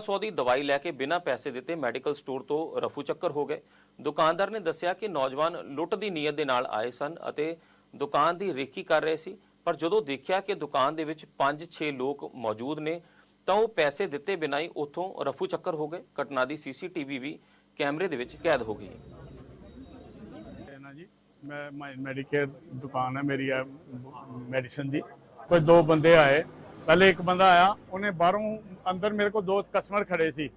ਸੌ ਦੀ ਦਵਾਈ ਲੈ ਕੇ ਬਿਨਾਂ ਪੈਸੇ ਦਿੱਤੇ ਮੈਡੀਕਲ ਸਟੋਰ ਤੋਂ ਰਫੂ ਚੱਕਰ ਹੋ ਗਏ। ਦੁਕਾਨਦਾਰ ਨੇ ਦੱਸਿਆ ਕਿ ਨੌਜਵਾਨ ਲੁੱਟ ਦੀ ਨੀਅਤ ਦੇ ਨਾਲ ਆਏ ਸਨ ਅਤੇ ਦੁਕਾਨ ਦੀ ਰੇਕੀ ਕਰ ਰਹੇ ਸੀ, ਪਰ ਜਦੋਂ ਦੇਖਿਆ ਕਿ ਦੁਕਾਨ ਦੇ ਵਿੱਚ 5-6 ਲੋਕ ਮੌਜੂਦ ਨੇ, ਤਾਂ ਉਹ ਪੈਸੇ ਦਿੱਤੇ ਬਿਨਾਂ ਹੀ ਉੱਥੋਂ ਰਫੂ ਚੱਕਰ ਹੋ ਗਏ। ਘਟਨਾ ਦੀ ਸੀਸੀਟੀਵੀ ਵੀ ਕੈਮਰੇ ਦੇ ਵਿੱਚ ਕੈਦ ਹੋ ਗਈ। ਹੈ ਜੀ, ਮੈਂ ਮੈਡੀਕੇਅਰ ਦੁਕਾਨ ਹੈ ਮੇਰੀ ਹੈ ਮੈਡੀਸਨ ਦੀ। ਕੋਈ ਦੋ ਬੰਦੇ ਆਏ ਪਹਿਲੇ ਇੱਕ ਬੰਦਾ ਆਇਆ, ਉਹਨੇ ਬਾਹਰੋਂ ਅੰਦਰ ਮੇਰੇ ਕੋਲ ਦੋ ਕਸਟਮਰ ਖੜੇ ਸੀ।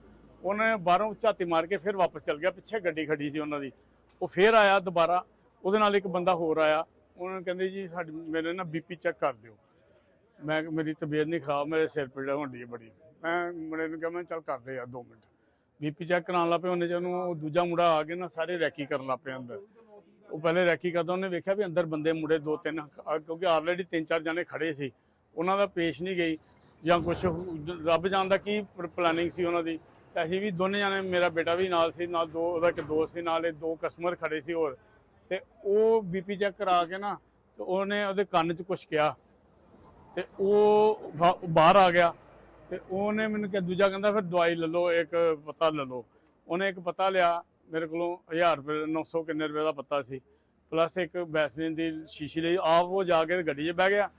ਉਹਨੇ ਬਾਹਰੋਂ ਝਾਤੀ ਮਾਰ ਕੇ ਫਿਰ ਵਾਪਸ ਚਲ ਗਿਆ, ਪਿੱਛੇ ਗੱਡੀ ਖੜੀ ਸੀ ਉਹਨਾਂ ਦੀ। ਉਹ ਫਿਰ ਆਇਆ ਦੁਬਾਰਾ, ਉਹਦੇ ਨਾਲ ਇੱਕ ਬੰਦਾ ਹੋਰ ਆਇਆ। ਉਹਨਾਂ ਕਹਿੰਦੇ ਜੀ, ਸਾਡੀ, ਮੇਰੇ ਨਾ ਬੀਪੀ ਚੈੱਕ ਕਰ ਦਿਓ। ਮੈਂ, ਮੇਰੀ ਤਬੀਅਤ ਨਹੀਂ ਖਰਾਬ, ਮੇਰੇ ਸਿਰ ਪੀੜ ਹੁੰਦੀ ਹੈ ਬੜੀ। ਮੈਂ, ਮੁੰਡੇ ਨੂੰ ਕਿਹਾ, ਮੈਂ ਚੱਲ ਕਰਦੇ ਆ 2 ਮਿੰਟ। ਬੀਪੀ ਚੈੱਕ ਕਰਾਉਣ ਲੱਗ ਪਏ, ਉਹਨੇ ਜਦੋਂ ਉਹ ਦੂਜਾ ਮੁੰਡਾ ਆ ਕੇ ਨਾ, ਸਾਰੇ ਰੈਕੀ ਕਰਨ ਲੱਗ ਪਏ ਅੰਦਰ। ਉਹ ਪਹਿਲੇ ਰੈਕੀ ਕਰਦਾ, ਉਹਨੇ ਵੇਖਿਆ ਵੀ ਅੰਦਰ ਬੰਦੇ, ਮੁੰਡੇ ਦੋ ਤਿੰਨ ਕਿਉਂਕਿ ਆਲਰੇਡੀ ਤਿੰਨ ਚਾਰ ਜਣੇ ਖੜੇ ਸੀ। ਉਹਨਾਂ ਦਾ ਪੇਸ਼ ਨਹੀਂ ਗਈ ਜਾਂ ਕੁਝ ਰੱਬ ਜਾਣਦਾ ਕੀ ਪਲੈਨਿੰਗ ਸੀ ਉਹਨਾਂ ਦੀ। ਅਸੀਂ ਵੀ ਦੋਨੇ ਜਾਣੇ, ਮੇਰਾ ਬੇਟਾ ਵੀ ਨਾਲ ਸੀ, ਨਾਲ ਦੋ ਉਹਦਾ ਇੱਕ ਦੋਸਤ ਸੀ, ਨਾਲ ਇਹ ਦੋ ਕਸਟਮਰ ਖੜੇ ਸੀ ਹੋਰ। ਤੇ ਉਹ ਬੀਪੀ ਚੈੱਕ ਕਰਾ ਕੇ ਨਾ, ਤੇ ਉਹਨੇ ਉਹਦੇ ਕੰਨ 'ਚ ਕੁਝ ਕਿਹਾ। ਤੇ ਉਹ ਬਾਹਰ ਆ ਗਿਆ। ਤੇ ਉਹਨੇ ਮੈਨੂੰ ਕਿਹਾ, ਦੂਜਾ ਕਹਿੰਦਾ, ਫਿਰ ਦਵਾਈ ਲੈ ਲਓ, ਇੱਕ ਪਤਾ ਲੈ ਲਓ। ਉਹਨੇ ਇੱਕ ਪਤਾ ਲਿਆ, ਮੇਰੇ ਕੋਲੋਂ 1000 ਰੁਪਏ 900 ਕਿੰਨੇ ਰੁਪਏ ਦਾ ਪਤਾ ਸੀ। ਪਲੱਸ ਇੱਕ ਬੈਸਲਿਨ ਦੀ ਸ਼ੀਸ਼ੀ ਲਈ ਆਪ ਉਹ ਜਾ ਕੇ ਗੱਡੀ 'ਚ ਬਹਿ ਗਿਆ।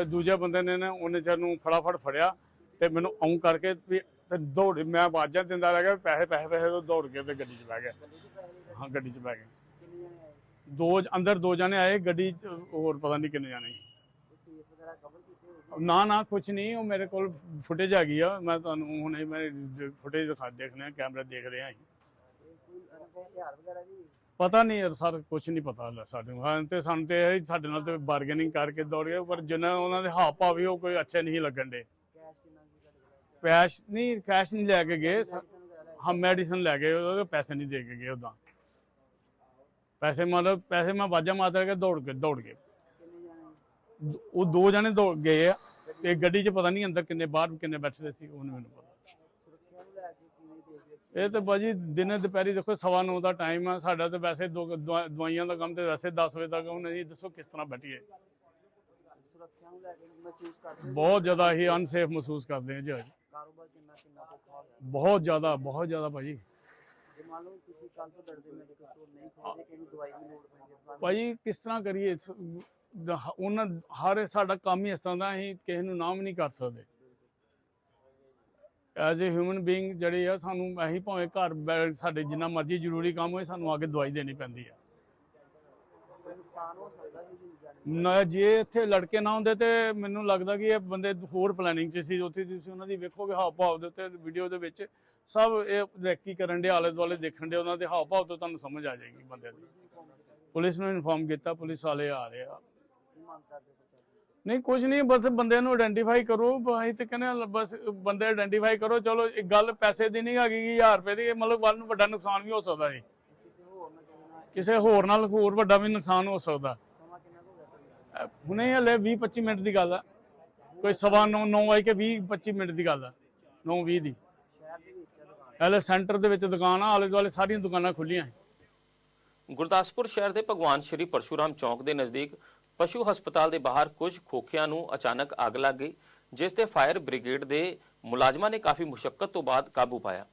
ਤੇ ਦੂਜੇ ਬੰਦੇ ਨੇ ਨਾ ਉਹਨੇ ਚਰ ਨੂੰ ਫਟਾਫਟ ਫੜਿਆ ਤੇ ਮੈਨੂੰ ਆਉਂ ਕਰਕੇ ਵੀ ਤੇ ਦੌੜ ਮੈਂ ਆਵਾਜ਼ਾਂ ਦਿੰਦਾ ਰਹਿ ਗਿਆ ਵੀ ਪੈਸੇ ਪੈਸੇ ਪੈਸੇ ਤੋਂ ਦੌੜ ਕੇ ਤੇ ਗੱਡੀ 'ਚ ਬਹਿ ਗਿਆ। ਹਾਂ, ਗੱਡੀ 'ਚ ਬਹਿ ਗਿਆ। ਦੋ ਅੰਦਰ ਦੋ ਜਣੇ ਆਏ, ਗੱਡੀ 'ਚ ਹੋਰ ਪਤਾ ਨਹੀਂ ਕਿੰਨੇ ਜਾਣੇ। ਨਾ ਨਾ ਕੁਝ ਨਹੀਂ, ਉਹ ਮੇਰੇ ਕੋਲ ਫੁਟੇਜ ਆ ਗਈ ਆ। ਮੈਂ ਤੁਹਾਨੂੰ ਹੁਣੇ ਮੈਂ ਫੁਟੇਜ ਦਿਖਾ ਦੇਖਨੇ ਕੈਮਰਾ ਦੇਖ ਰਿਹਾ ਰਹੇ ਪਤਾ ਨਹੀਂ ਯਾਰ ਸਰ ਕੁਝ ਨਹੀਂ ਪਤਾ ਸਾਡੇ ਨੂੰ। ਹਾਂ ਤੇ ਸਾਨੂੰ ਤੇ ਇਹ ਸਾਡੇ ਨਾਲ ਤੇ ਬਾਰਗੇਨਿੰਗ ਕਰਕੇ ਦੌੜ ਗਏ ਪਰ ਜਿੰਨਾ ਉਹਨਾਂ ਦੇ ਹਾਵ ਭਾਵ ਵੀ ਉਹ ਕੋਈ ਅੱਛੇ ਨਹੀਂ ਲੱਗਣ ਦੇ। ਕੈਸ਼ ਨਹੀਂ ਕੈਸ਼ ਨਹੀਂ ਲੈ ਕੇ ਗਏ। ਹਾਂ ਮੈਡੀਸਨ ਲੈ ਗਏ ਉਹਦੇ ਪੈਸੇ ਨਹੀਂ ਦੇ ਕੇ ਗਏ ਉਦਾਂ ਪੈਸੇ ਮਤਲਬ ਪੈਸੇ ਮੈਂ ਵਾਜਾ ਮਾਰ ਕੇ ਦੌੜ ਕੇ ਦੌੜ ਗਏ। ਉਹ ਦੋ ਜਣੇ ਦੌੜ ਗਏ ਆ। ਤੇ ਗੱਡੀ 'ਚ ਪਤਾ ਨਹੀਂ ਅੰਦਰ ਕਿੰਨੇ ਬਾਹਰ ਕਿੰਨੇ ਬੈਠੇ ਸੀ ਉਹ ਨੀ ਮੈਨੂੰ ਪਤਾ। ਇਹ ਤਾਂ ਬਾਜੀ ਦਿਨੇ ਦੁਪਹਿਰੀ ਦੇਖੋ ਸਵਾ ਨੌ ਦਾ ਟਾਈਮ ਆ ਸਾਡਾ ਤਾਂ ਵੈਸੇ ਦਵਾਈਆਂ ਦਾ ਕੰਮ ਤੇ ਵੈਸੇ 10 ਵਜੇ ਤੱਕ ਹੁਣ ਅਸੀਂ ਦੱਸੋ ਕਿਸ ਤਰ੍ਹਾਂ ਬੈਠੀਏ। ਸੁਰੱਖਿਆ ਨੂੰ ਲੈ ਕੇ ਮਹਿਸੂਸ ਕਰਦੇ ਹੋ? ਬਹੁਤ ਜ਼ਿਆਦਾ ਹੀ ਅਨਸੇਫ ਮਹਿਸੂਸ ਕਰਦੇ ਹਾਂ ਜੀ ਅੱਜ। ਕਾਰੋਬਾਰ ਕਿੰਨਾ ਕਿੰਨਾ ਔਖਾ ਹੋ ਗਿਆ। ਬਹੁਤ ਜ਼ਿਆਦਾ ਬਹੁਤ ਜ਼ਿਆਦਾ ਭਾਜੀ। ਭਾਜੀ ਕਿਸ ਤਰ੍ਹਾਂ ਕਰੀਏ? ਉਹਨਾਂ ਹਰ ਸਾਡਾ ਕੰਮ ਹੀ ਇਸ ਤਰ੍ਹਾਂ ਦਾ ਅਸੀਂ ਕਿਸੇ ਨੂੰ ਨਾਮ ਨਹੀਂ ਕਰ ਸਕਦੇ। ਐਜ਼ ਅ ਹਿਊਮਨ ਬੀਇੰਗ ਜਿਹੜੀ ਆ, ਸਾਨੂੰ ਅਸੀਂ ਭਾਵੇਂ ਘਰ ਬੈ- ਸਾਡੇ ਜਿੰਨਾ ਮਰਜ਼ੀ ਜ਼ਰੂਰੀ ਕੰਮ ਹੋਏ, ਸਾਨੂੰ ਆ ਕੇ ਦਵਾਈ ਦੇਣੀ ਪੈਂਦੀ ਆ। ਨੁਕਸਾਨ ਹੋ ਸਕਦਾ ਜੀ ਜੀ ਜਾਣੇ ਨਾ, ਜੇ ਇੱਥੇ ਲੜਕੇ ਨਾ ਹੁੰਦੇ ਤੇ ਮੈਨੂੰ ਲੱਗਦਾ ਕਿ ਇਹ ਬੰਦੇ ਹੋਰ ਪਲੈਨਿੰਗ 'ਚ ਸੀ। ਉੱਥੇ ਤੁਸੀਂ ਉਹਨਾਂ ਦੀ ਵੇਖੋਗੇ ਹਾਵ ਭਾਵ ਦੇ ਉੱਤੇ ਵੀਡੀਓ ਦੇ ਵਿੱਚ ਸਭ ਇਹ ਰੈਕੀ ਕਰਨ ਦੇ ਆਲੇ ਦੁਆਲੇ ਦੇਖਣ ਦੇ, ਉਹਨਾਂ ਦੇ ਹਾਵ ਭਾਵ ਤੋਂ ਤੁਹਾਨੂੰ ਸਮਝ ਆ ਜਾਏਗੀ ਬੰਦੇ ਦੀ। ਪੁਲਿਸ ਨੂੰ ਇਨਫੋਰਮ ਕੀਤਾ, ਪੁਲਿਸ ਵਾਲੇ ਆ ਰਹੇ ਆ। ਕੀ ਮੰਗ ਕਰਦੇ ਪ੍ਰਸ਼ਾਸਨ ਨਹੀਂ ਕੁਝ ਨਹੀਂ, ਬਸ ਬੰਦਿਆਂ ਨੂੰ ਆਇਡੈਂਟੀਫਾਈ ਕਰੋ ਅਸੀਂ ਤੇ ਕਹਿੰਦੇ ਹਾਂ ਬਸ ਬੰਦੇ ਆਇਡੈਂਟੀਫਾਈ ਕਰੋ, ਚਲੋ ਇੱਕ ਗੱਲ ਪੈਸੇ ਦੀ ਨਹੀਂ ਹੈਗੀ ਕਿ 1000 ਰੁਪਏ ਦੀ ਮਤਲਬ ਵੱਲ ਨੂੰ ਵੱਡਾ ਨੁਕਸਾਨ ਵੀ ਹੋ ਸਕਦਾ ਹੈ ਕਿਸੇ ਹੋਰ ਨਾਲ ਹੋਰ ਵੱਡਾ ਵੀ ਨੁਕਸਾਨ ਹੋ ਸਕਦਾ। ਹੁਣੇ ਹਲੇ 20 25 ਮਿੰਟ ਦੀ ਗੱਲ ਆ। ਕੋਈ ਸਵਾ 9 9 ਵਜੇ ਕੇ 20 25 ਮਿੰਟ ਦੀ ਗੱਲ ਆ। 9 20 ਦੀ। ਹਲੇ ਸੈਂਟਰ ਦੇ ਵਿੱਚ ਦੁਕਾਨ ਆ, ਆਲੇ ਦੁਆਲੇ ਸਾਰੀਆਂ ਦੁਕਾਨਾਂ ਖੁੱਲੀਆਂ ਗੁਰਦਾਸਪੁਰ ਸ਼ਹਿਰ ਦੇ ਭਗਵਾਨ ਸ਼੍ਰੀ ਪਰਸ਼ੂਰਾਮ ਚੌਕ ਦੇ ਨਜ਼ਦੀਕ ਪਸ਼ੂ ਹਸਪਤਾਲ ਦੇ ਬਾਹਰ ਕੁਝ ਖੋਖਿਆਂ ਨੂੰ ਅਚਾਨਕ ਅੱਗ ਲੱਗ ਗਈ, ਜਿਸ ਤੇ ਫਾਇਰ ਬ੍ਰਿਗੇਡ ਦੇ ਮੁਲਾਜ਼ਮਾਂ ਨੇ ਕਾਫੀ ਮੁਸ਼ਕਲ ਤੋਂ ਬਾਅਦ ਕਾਬੂ ਪਾਇਆ।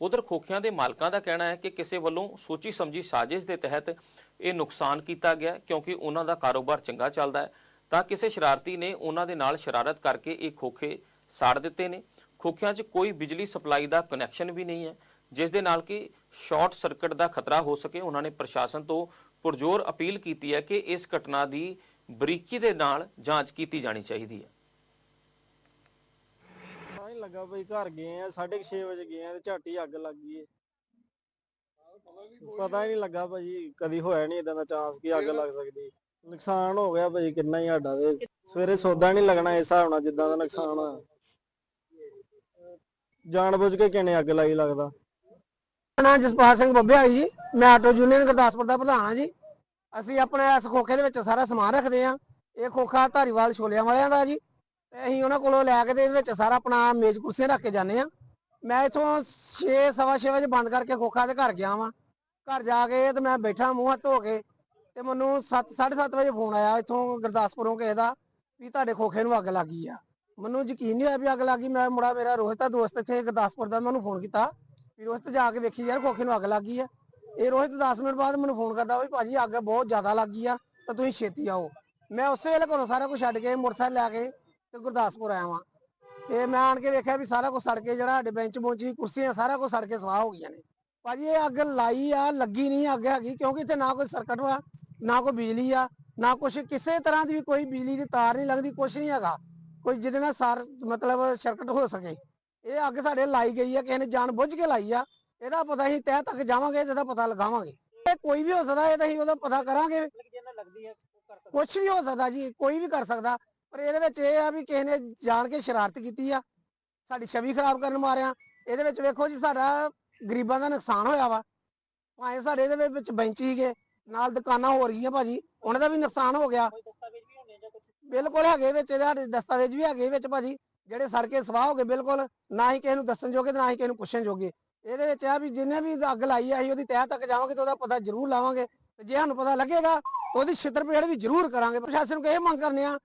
ਉਧਰ ਖੋਖਿਆਂ ਦੇ ਮਾਲਕਾਂ ਦਾ ਕਹਿਣਾ ਹੈ ਕਿ ਕਿਸੇ ਵੱਲੋਂ ਸੋਚੀ ਸਮਝੀ ਸਾਜ਼ਿਸ਼ ਦੇ ਤਹਿਤ ਇਹ ਨੁਕਸਾਨ ਕੀਤਾ ਗਿਆ, ਕਿਉਂਕਿ ਉਹਨਾਂ ਦਾ ਕਾਰੋਬਾਰ ਚੰਗਾ ਚੱਲਦਾ ਹੈ। ਤਾਂ ਕਿਸੇ ਸ਼ਰਾਰਤੀ ਨੇ ਉਹਨਾਂ ਦੇ ਨਾਲ ਸ਼ਰਾਰਤ ਕਰਕੇ ਇਹ ਖੋਖੇ ਸਾੜ ਦਿੱਤੇ ਨੇ। ਖੋਖਿਆਂ 'ਚ ਕੋਈ ਬਿਜਲੀ ਸਪਲਾਈ ਦਾ ਕਨੈਕਸ਼ਨ ਵੀ ਨਹੀਂ ਹੈ, ਜਿਸ ਦੇ ਨਾਲ ਕਿ ਸ਼ਾਰਟ ਸਰਕਟ ਦਾ ਖਤਰਾ ਹੋ ਸਕੇ। ਉਹਨਾਂ ਨੇ ਪ੍ਰਸ਼ਾਸਨ ਤੋਂ ਪੁਰਜ਼ੋਰ ਅਪੀਲ ਕੀਤੀ ਹੈ ਕਿ ਇਸ ਘਟਨਾ ਦੀ ਬਰੀਕੀ ਦੇ ਨਾਲ ਜਾਂਚ ਕੀਤੀ ਜਾਣੀ ਚਾਹੀਦੀ ਹੈ। ਨਹੀਂ ਲੱਗਾ ਬਈ ਘਰ ਗਏ ਆ 6:30 ਵਜੇ ਗਏ ਆ ਤੇ ਝਾਟੀ ਅੱਗ ਲੱਗ ਗਈ ਏ। ਪਤਾ ਹੀ ਨਹੀਂ ਲੱਗਾ ਭਾਜੀ ਕਦੀ ਹੋਇਆ ਨਹੀਂ ਇਦਾਂ ਦਾ ਚਾਂਸ ਕਿ ਅੱਗ ਲੱਗ ਸਕਦੀ। ਨੁਕਸਾਨ ਹੋ ਗਿਆ ਭਾਜੀ ਕਿੰਨਾ ਹੀ ਸਾਡਾ ਤੇ ਸਵੇਰੇ ਸੌਦਾ ਨਹੀਂ ਲੱਗਣਾ ਇਸ ਹਿਸਾਬ ਨਾਲ ਜਿੱਦਾਂ ਦਾ ਨੁਕਸਾਨ ਆ। ਜਾਣ ਬੁੱਝ ਕੇ ਕਿਨੇ ਅੱਗ ਲਾਈ ਲੱਗਦਾ। ਨਾਮ ਜਸਪਾਲ ਸਿੰਘ ਬੱਬਿਆਲੀ ਜੀ ਮੈਂ ਆਟੋ ਯੂਨੀਅਨ ਗੁਰਦਾਸਪੁਰ ਦਾ ਪ੍ਰਧਾਨ ਹਾਂ ਜੀ। ਅਸੀਂ ਆਪਣੇ ਇਸ ਖੋਖੇ ਦੇ ਵਿੱਚ ਸਾਰਾ ਸਮਾਨ ਰੱਖਦੇ ਹਾਂ। ਇਹ ਖੋਖਾ ਧਾਰੀਵਾਲ ਛੋਲਿਆਂ ਵਾਲਿਆਂ ਦਾ ਜੀ। ਤੇ ਅਸੀਂ ਉਹਨਾਂ ਕੋਲੋਂ ਲੈ ਕੇ ਤੇ ਇਹਦੇ ਵਿੱਚ ਸਾਰਾ ਆਪਣਾ ਮੇਜ਼ ਕੁਰਸੀਆਂ ਰੱਖ ਕੇ ਜਾਂਦੇ ਹਾਂ। ਮੈਂ ਇਥੋਂ 6 ਸਵਾ ਛੇ ਵਜੇ ਬੰਦ ਕਰਕੇ ਖੋਖਾ ਦੇ ਘਰ ਗਿਆ ਵਾਂ। ਘਰ ਜਾ ਕੇ ਤੇ ਮੈਂ ਬੈਠਾ ਮੂੰਹ ਹੱਥ ਧੋ ਕੇ ਤੇ ਮੈਨੂੰ 7 7:30 ਵਜੇ ਫੋਨ ਆਇਆ ਇਥੋਂ ਗੁਰਦਾਸਪੁਰੋਂ ਕਿਸੇ ਦਾ ਵੀ ਤੁਹਾਡੇ ਖੋਖੇ ਨੂੰ ਅੱਗ ਲੱਗ ਗਈ ਆ। ਮੈਨੂੰ ਯਕੀਨ ਨਹੀਂ ਹੋਇਆ ਵੀ ਅੱਗ ਲੱਗ ਗਈ। ਮੈਂ ਮੁੰਡਾ ਮੇਰਾ ਰੋਹਿਤ ਦਾ ਦੋਸਤ ਇੱਥੇ ਗੁਰਦਾਸਪੁਰ ਦਾ ਮੈਂ ਉਹਨੂੰ ਫੋਨ ਕੀਤਾ ਵੀ ਰੋਹਿਤ ਜਾ ਕੇ ਵੇਖੀ ਯਾਰ ਖੋਖੇ ਨੂੰ ਅੱਗ ਲੱਗ ਗਈ ਆ। ਇਹ ਰੋਹਿਤ 10 ਮਿੰਟ ਬਾਅਦ ਮੈਨੂੰ ਫੋਨ ਕਰਦਾ ਵੀ ਭਾਜੀ ਅੱਗ ਬਹੁਤ ਜ਼ਿਆਦਾ ਲੱਗ ਗਈ ਆ, ਤਾਂ ਤੁਸੀਂ ਛੇਤੀ ਆਓ। ਮੈਂ ਉਸੇ ਵੇਲੇ ਘਰੋਂ ਸਾਰਾ ਕੁਝ ਛੱਡ ਕੇ ਮੋਟਰਸਾਈਕਲ ਲੈ ਕੇ ਤੇ ਗੁਰਦਾਸਪੁਰ ਆਇਆ ਵਾਂ। ਤੇ ਮੈਂ ਆਣ ਕੇ ਵੇਖਿਆ ਵੀ ਸਾਰਾ ਕੁਝ ਸੜ ਕੇ ਜਿਹੜਾ ਸਾਡੇ ਬੈਂਚ ਬੁੰਚ ਕੁਰਸੀਆਂ ਸਾਰਾ ਕੁਝ ਸੜ ਕੇ ਸਵਾਹ ਹੋ ਗਈਆਂ ਨੇ। ਭਾਜੀ ਇਹ ਅੱਗ ਲਾਈ ਆ, ਲੱਗੀ ਨਹੀਂ ਅੱਗ ਹੈਗੀ, ਕਿਉਂਕਿ ਇੱਥੇ ਨਾ ਕੋਈ ਸਰਕਟ ਵਾ ਨਾ ਕੋਈ ਬਿਜਲੀ ਆ, ਨਾ ਕੁਛ ਕਿਸੇ ਤਰ੍ਹਾਂ ਦੀ ਵੀ ਕੋਈ ਬਿਜਲੀ ਦੀ ਤਾਰ ਨਹੀਂ ਲੱਗਦੀ, ਕੁਛ ਨਹੀਂ ਹੈਗਾ। ਕੋਈ ਜਿਹਦੇ ਨਾਲ ਸਾਰ ਮਤਲਬ ਸਰਕਟ ਹੋ ਸਕੇ। ਇਹ ਅੱਗ ਸਾਡੇ ਲਾਈ ਗਈ ਆ, ਕਿਸੇ ਨੇ ਜਾਣ ਬੁੱਝ ਕੇ ਲਾਈ ਆ ਇਹਦਾ ਪਤਾ ਅਸੀਂ ਤਹਿ ਤੱਕ ਜਾਵਾਂਗੇ ਇਹਦਾ ਪਤਾ ਲਗਾਵਾਂਗੇ। ਇਹ ਕੋਈ ਵੀ ਹੋ ਸਕਦਾ ਇਹ ਤਾਂ ਅਸੀਂ ਉਹਦਾ ਪਤਾ ਕਰਾਂਗੇ। ਜਿਹਨਾਂ ਲੱਗਦੀ ਹੈ ਉਹ ਕਰ ਸਕਦਾ। ਕੁਝ ਵੀ ਹੋ ਸਕਦਾ ਜੀ ਕੋਈ ਵੀ ਕਰ ਸਕਦਾ। ਪਰ ਇਹਦੇ ਵਿੱਚ ਇਹ ਆ ਵੀ ਕਿਸੇ ਨੇ ਜਾਣ ਕੇ ਸ਼ਰਾਰਤ ਕੀਤੀ ਆ। ਸਾਡੀ ਛਵੀ ਖਰਾਬ ਕਰਨ ਮਾਰਿਆ। ਇਹਦੇ ਵਿੱਚ ਵੇਖੋ ਜੀ ਸਾਡਾ ਗਰੀਬਾਂ ਦਾ ਨੁਕਸਾਨ ਹੋਇਆ ਵਾ। ਭਾਵੇਂ ਸਾਡੇ ਇਹਦੇ ਵਿੱਚ ਬੈਂਚ ਹੀਗੇ ਨਾਲ ਦੁਕਾਨਾਂ ਹੋ ਰਹੀਆਂ ਭਾਜੀ ਉਹਨਾਂ ਦਾ ਵੀ ਨੁਕਸਾਨ ਹੋ ਗਿਆ। ਕੋਈ ਦਸਤਾਵੇਜ਼ ਵੀ ਹੋਣੇ ਜਾਂ ਕੁਝ ਬਿਲਕੁਲ ਹੈਗੇ ਵਿੱਚ ਇਹਦੇ ਸਾਡੇ ਦਸਤਾਵੇਜ਼ ਵੀ ਹੈਗੇ ਵਿੱਚ ਭਾਜੀ। ਜਿਹੜੇ ਸੜ ਕੇ ਸਵਾਹ ਹੋ ਗਏ ਬਿਲਕੁਲ ਨਾ ਹੀ ਕਿਸੇ ਨੂੰ ਦੱਸਣ ਜੋਗੇ ਤੇ ਨਾ ਹੀ ਕਿਸੇ ਨੂੰ ਪੁੱਛਣ ਜੋਗੇ। ਇਹਦੇ ਵਿੱਚ ਆ ਵੀ ਜਿੰਨੇ ਵੀ ਅੱਗ ਲਾਈ ਆ ਅਸੀਂ ਉਹਦੀ ਤਹਿ ਤੱਕ ਜਾਵਾਂਗੇ ਤੇ ਉਹਦਾ ਪਤਾ ਜ਼ਰੂਰ ਲਾਵਾਂਗੇ। ਤੇ ਜੇ ਸਾਨੂੰ ਪਤਾ ਲੱਗੇਗਾ ਤਾਂ ਉਹਦੀ ਛਿੱਤਰਪੇੜ ਵੀ ਜ਼ਰੂਰ ਕਰਾਂਗੇ। ਪ੍ਰਸ਼ਾਸਨ ਨੂੰ ਇਹ ਮੰਗ ਕਰਨੇ ਆ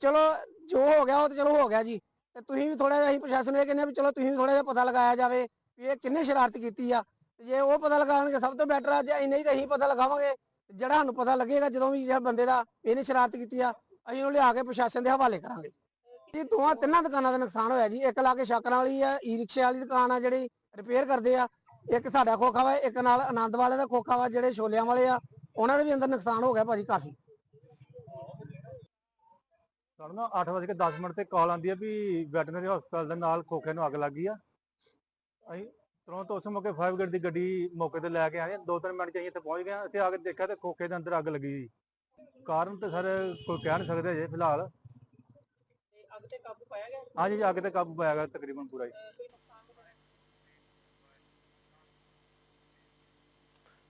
ਚਲੋ ਜੋ ਹੋ ਗਿਆ ਉਹ ਤੇ ਚਲੋ ਹੋ ਗਿਆ ਜੀ। ਤੇ ਤੁਸੀਂ ਵੀ ਥੋੜਾ ਜਿਹਾ ਅਸੀਂ ਪ੍ਰਸ਼ਾਸਨ ਨੂੰ ਇਹ ਕਹਿੰਦੇ ਆ ਵੀ ਚਲੋ ਤੁਸੀਂ ਵੀ ਥੋੜਾ ਜਿਹਾ ਪਤਾ ਲਗਾਇਆ ਜਾਵੇ ਵੀ ਇਹ ਕਿੰਨੇ ਸ਼ਰਾਰਤ ਕੀਤੀ ਆ। ਤੇ ਜੇ ਉਹ ਪਤਾ ਲਗਾਉਣਗੇ, ਸਭ ਤੋਂ ਬੈਟਰ ਆ, ਜੇ ਅਸੀਂ ਨਹੀਂ ਤਾਂ ਅਸੀਂ ਪਤਾ ਲਗਾਵਾਂਗੇ। ਜਿਹੜਾ ਸਾਨੂੰ ਪਤਾ ਲੱਗੇਗਾ ਜਦੋਂ ਵੀ ਜਿਹੜਾ ਬੰਦੇ ਦਾ ਇਹਨੇ ਸ਼ਰਾਰਤ ਕੀਤੀ ਆ, ਅਸੀਂ ਉਹਨੂੰ ਲਿਆ ਕੇ ਪ੍ਰਸ਼ਾਸਨ ਦੇ ਹਵਾਲੇ ਕਰਾਂਗੇ। ਇਹ ਦੋਵਾਂ ਤਿੰਨਾਂ ਦੁਕਾਨਾਂ ਦਾ ਨੁਕਸਾਨ ਹੋਇਆ ਜੀ। ਇੱਕ ਲਾ ਕੇ ਸ਼ਾਕਰਾਂ ਵਾਲੀ ਆ ਈ ਰਿਕਸ਼ੇ ਵਾਲੀ ਦੁਕਾਨ ਆ ਜਿਹੜੀ ਰਿਪੇਅਰ ਕਰਦੇ ਆ। ਇੱਕ ਸਾਡਾ ਖੋਖਾ ਵਾ ਇੱਕ ਨਾਲ ਆਨੰਦ ਵਾਲੇ ਦਾ ਖੋਖਾ ਵਾ ਜਿਹੜੇ ਛੋਲਿਆਂ ਵਾਲੇ ਆ ਉਹਨਾਂ ਦੇ ਵੀ ਅੰਦਰ ਨੁਕਸਾਨ ਹੋ ਗਿਆ ਭਾਜੀ ਕਾਫੀ। ਸਾਨੂੰ ਨਾ 8 ਵਜੇ ਕੇ 10 ਮਿੰਟ ਤੇ ਕਾਲ ਆਉਂਦੀ ਹੈ ਵੀ ਵੈਟਰਨਰੀ ਹਸਪਤਾਲ ਦੇ ਨਾਲ ਖੋਖੇ ਨੂੰ ਅੱਗ ਲੱਗੀ ਆ। ਅਸੀਂ ਤੁਰੰਤ ਉਸ ਮੌਕੇ ਫਾਇਰ ਬ੍ਰਿਗੇਡ ਦੀ ਗੱਡੀ ਮੌਕੇ ਤੇ ਲੈ ਕੇ ਆਏ ਦੋ ਤਿੰਨ ਮਿੰਟ ਚ ਅਸੀਂ ਇੱਥੇ ਪਹੁੰਚ ਗਏ। ਇੱਥੇ ਆ ਕੇ ਦੇਖਿਆ ਤੇ ਖੋਖੇ ਦੇ ਅੰਦਰ ਅੱਗ ਲੱਗੀ ਸੀ ਕਾਰਨ ਤੇ ਸਰ ਕੋਈ ਕਹਿ ਨਹੀਂ ਸਕਦੇ ਅਜੇ ਫਿਲਹਾਲ। ਤੇ ਅੱਗ ਤੇ ਕਾਬੂ ਪਾਇਆ ਗਿਆ? ਹਾਂਜੀ ਅੱਗ ਤੇ ਕਾਬੂ ਪਾਇਆ ਗਿਆ ਤਕਰੀਬਨ ਪੂਰਾ ਹੀ ਕੋਈ ਨੁਕਸਾਨ ਵਗੈਰਾ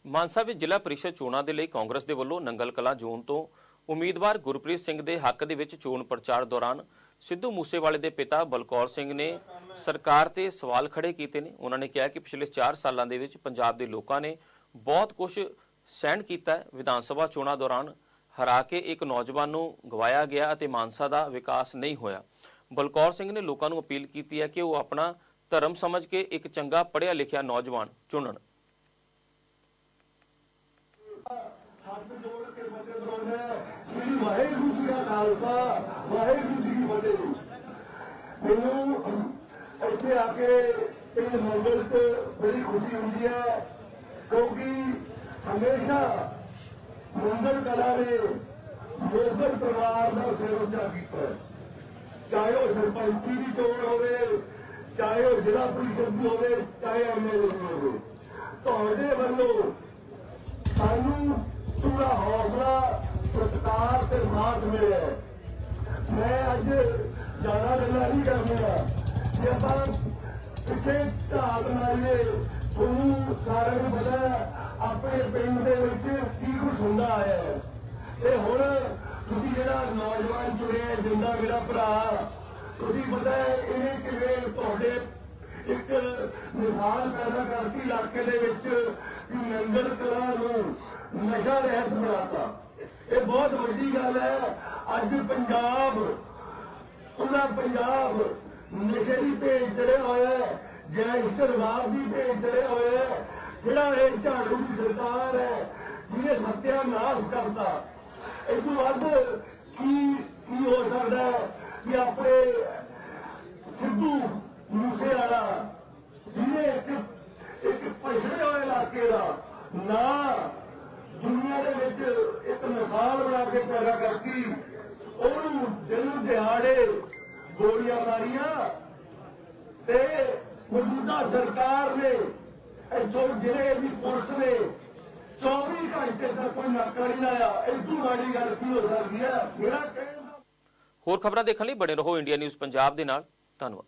ਮਾਨਸਾ ਵਿੱਚ ਜ਼ਿਲ੍ਹਾ ਪਰਿਸ਼ਦ ਚੋਣਾਂ ਦੇ ਲਈ ਕਾਂਗਰਸ ਦੇ ਵੱਲੋਂ ਨੰਗਲ ਕਲਾਂ ਜ਼ੋਨ ਤੋਂ ਉਮੀਦਵਾਰ ਗੁਰਪ੍ਰੀਤ ਸਿੰਘ ਦੇ ਹੱਕ ਦੇ ਵਿੱਚ ਚੋਣ ਪ੍ਰਚਾਰ ਦੌਰਾਨ ਸਿੱਧੂ ਮੂਸੇਵਾਲੇ ਦੇ ਪਿਤਾ ਬਲਕੌਰ ਸਿੰਘ ਨੇ ਸਰਕਾਰ ਤੇ ਸਵਾਲ ਖੜੇ ਕੀਤੇ ਨੇ। ਉਹਨਾਂ ਨੇ ਕਿਹਾ ਕਿ ਪਿਛਲੇ 4 ਸਾਲਾਂ ਦੇ ਵਿੱਚ ਪੰਜਾਬ ਦੇ ਲੋਕਾਂ ਨੇ ਬਹੁਤ ਕੁਝ ਸਹਿਣ ਕੀਤਾ ਵਿਧਾਨ ਸਭਾ ਚੋਣਾਂ ਦੌਰਾਨ ਹਰਾ ਕੇ ਇੱਕ ਨੌਜਵਾਨ ਨੂੰ ਗਵਾਇਆ ਗਿਆ ਅਤੇ ਮਾਨਸਾ ਦਾ ਵਿਕਾਸ ਨਹੀਂ ਹੋਇਆ। ਬਲਕੌਰ ਸਿੰਘ ਨੇ ਲੋਕਾਂ ਨੂੰ ਅਪੀਲ ਕੀਤੀ ਹੈ ਕਿ ਉਹ ਆਪਣਾ ਧਰਮ ਸਮਝ ਕੇ ਇੱਕ ਚੰਗਾ ਪੜ੍ਹਿਆ ਲਿਖਿਆ ਨੌਜਵਾਨ ਚੁਣਨ ਹੱਥ ਜੋੜ ਕੇ ਫਤਿਹ ਬੁਲਾਉਂਦਾ ਹੈ ਸ੍ਰੀ ਵਾਹਿਗੁਰੂ ਜੀ ਦਾ ਖਾਲਸਾ, ਵਾਹਿਗੁਰੂ ਜੀ ਕੀ ਫਤਿਹ। ਮੈਨੂੰ ਇੱਥੇ ਆ ਕੇ ਪਿੰਡ ਮੰਗਲ 'ਚ ਬੜੀ ਖੁਸ਼ੀ ਹੁੰਦੀ ਹੈ ਕਿਉਂਕਿ ਹਮੇਸ਼ਾ ਮੰਗਲ ਕਲਾ ਨੇ ਮੋਸਰ ਪਰਿਵਾਰ ਦਾ ਸਿਰ ਉੱਚਾ ਕੀਤਾ। ਚਾਹੇ ਉਹ ਸਰਪੰਚੀ ਦੀ ਚੋਣ ਹੋਵੇ, ਚਾਹੇ ਉਹ ਜ਼ਿਲ੍ਹਾ ਪ੍ਰੀਸ਼ਦ ਦੀ ਹੋਵੇ, ਚਾਹੇ ਐਮਐਲਏ ਦੀ ਹੋਵੇ। ਤੁਹਾਡੇ ਵੱਲੋਂ ਸਾਨੂੰ ਤੇ ਮਿਲਿਆ ਮੈਂ ਅੱਜ ਜ਼ਿਆਦਾ ਗੱਲਾਂ ਨਹੀਂ ਕਰਨੀਆਂ। ਜੇ ਆਪਾਂ ਪਿੱਛੇ ਝਾਤ ਮਾਰੀਏ ਤੁਹਾਨੂੰ ਸਾਰਿਆਂ ਨੂੰ ਪਤਾ ਆਪਣੇ ਪਿੰਡ ਦੇ ਵਿੱਚ ਕੀ ਕੁਝ ਹੁੰਦਾ ਆਇਆ ਹੈ। ਤੇ ਹੁਣ ਤੁਸੀਂ ਜਿਹੜਾ ਨੌਜਵਾਨ ਚੁਣਿਆ ਜਿੰਦਾ ਮੇਰਾ ਭਰਾ, ਤੁਸੀਂ ਪਤਾ ਹੈ, ਇਹਨੇ ਕਿਵੇਂ ਤੁਹਾਡੇ ਇੱਕ ਮਿਸਾਲ ਪੈਦਾ ਕਰਤੀ, ਇਲਾਕੇ ਦੇ ਵਿੱਚ ਕਿ ਨੰਗਲ ਕਲਾ ਨੂੰ ਨਸ਼ਾ ਰਹਿਤ ਬਣਾਤਾ। ਇਹ ਬਹੁਤ ਵੱਡੀ ਗੱਲ ਹੈ। ਅੱਜ ਪੰਜਾਬ, ਪੂਰਾ ਪੰਜਾਬ ਨਸ਼ੇ ਦੀ ਭੇਟ ਚੜਿਆ ਹੋਇਆ ਹੈ। ਗੈਂਗਸਟਰਵਾਦ ਦੀ ਭੇਟ ਚੜਿਆ ਹੋਇਆ ਹੈ। ਜਿਹੜਾ ਇਹ ਝਾੜੂ ਦੀ ਸਰਕਾਰ ਹੈ, ਜਿਹਨੇ ਸੱਤਿਆਨਾਸ਼ ਕਰਤਾ। ਇਹ ਤੋਂ ਵੱਧ ਕੀ ਕੀ ਹੋ ਸਕਦਾ ਹੈ ਕਿ ਆਪਣੇ ਸਿੱਧੂ ਮੂਸੇ ਵਾਲਾ ਜਿਹਨੇ ਇੱਕ ਇੱਕ ਪਛੜੇ ਹੋਏ ਇਲਾਕੇ ਦਾ ਨਾ ਦੁਨੀਆ ਦੇ ਵਿੱਚ ਇੱਕ ਮਿਸਾਲ ਬਣਾ ਕੇ ਪੈਦਾ ਕਰਤੀ। ਉਹਨੂੰ ਦਿਨ ਦਿਹਾੜੇ ਗੋਲੀਆਂ ਮਾਰੀਆਂ ਤੇ ਮੌਜੂਦਾ ਸਰਕਾਰ ਨੇ, ਇੱਥੋਂ ਜ਼ਿਲ੍ਹੇ ਦੀ ਪੁਲਿਸ ਨੇ 24 ਘੰਟੇ ਤੱਕ ਕੋਈ ਨਾਕਾ ਨਹੀਂ ਲਾਇਆ। ਇਹ ਮਾੜੀ ਗੱਲ ਕੀ ਹੋ ਸਕਦੀ ਹੈ? ਮੇਰਾ ਕਹਿਣ ਦਾ ਹੋਰ ਖਬਰਾਂ ਦੇਖਣ ਲਈ ਬਣੇ ਰਹੋ ਇੰਡੀਆ ਨਿਊਜ਼ ਪੰਜਾਬ ਦੇ ਨਾਲ। ਧੰਨਵਾਦ।